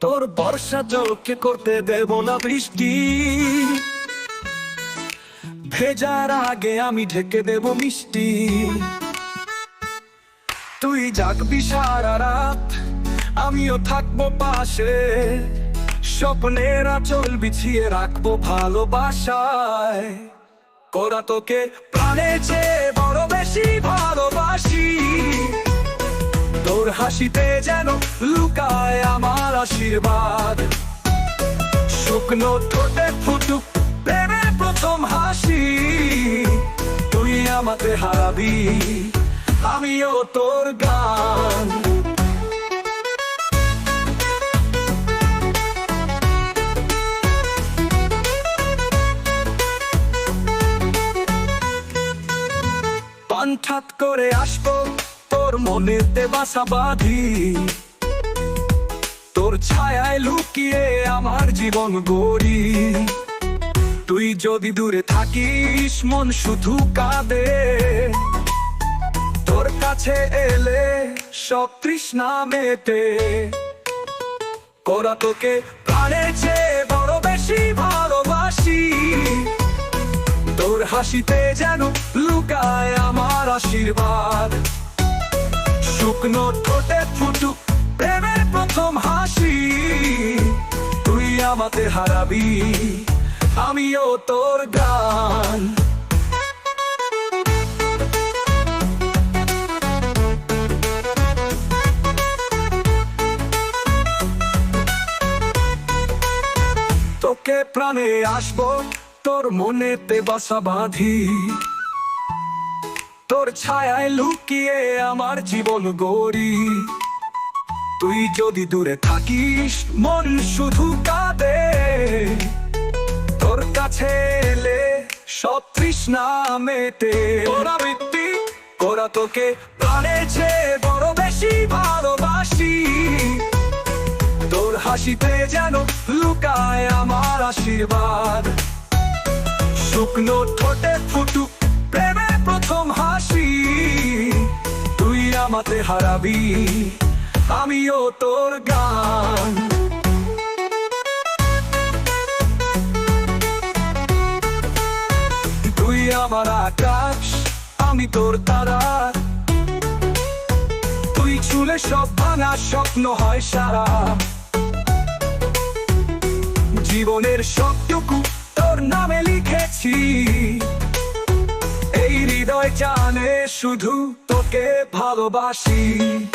তোর বর্ষা জলকে করতে দেব না বৃষ্টি। ভেজার আগে আমি ঢেকে দেব মিষ্টি। তুই জাগবি সারা রাত, আমিও থাকব পাশে। স্বপ্নের আচল বিছিয়ে রাখব ভালোবাসায়। করা তোকে প্রাণে চেয়ে বড় বেশি ভালোবাসি। তোর হাসিতে যেন লুকায় আমার আশীর্বাদ। শুকনো ঠোঁটে ফুটুক প্রেমের প্রথম হাসি। তুই আমাকে হারাবি, আমিও তোর গান। পান্ঠাত করে আসব তোর মনেতে বাসা বাঁধি। ছায়ায় লুকিয়ে আমার জীবন গড়ি। তুই যদি দূরে থাকিস, মন শুধু কাঁদে। তোর কাছে এলে সব তৃষ্ণা মেটে। করা তোকে প্রাণের চেয়ে বড় বেশি ভালোবাসি। তোর হাসিতে যেন লুকায় আমার আশীর্বাদ। শুকনো ঠোঁটে আমাকে হারাবি, আমিও তোর গান। তোকে প্রাণে আসব, তোর মনেতে বাসা বাঁধি। তোর ছায়ায় লুকিয়ে আমার জীবন গড়ি। তুই যদি দূরে থাকিস, মন শুধু কাঁদে। তোর কাছে এলে সব তৃষ্ণা মেটে। ওরা বৃত্তি ওরা তোকে প্রাণে চেয়ে বড় বেশি ভালোবাসি। তোর হাসিতে যেন লুকায় আমার আশীর্বাদ। শুকনো ঠোঁটে ফুটুক প্রেমের প্রথম হাসি। তুই আমাতে হারাবি। আমিও তোর গান। তুই আমার আকাশ, আমি তোর তারা। তুই চুলে সব ভাঙা স্বপ্ন হয় সারা। জীবনের সবটুকু তোর নামে লিখেছি। এই হৃদয় জানে শুধু তোকে ভালোবাসি।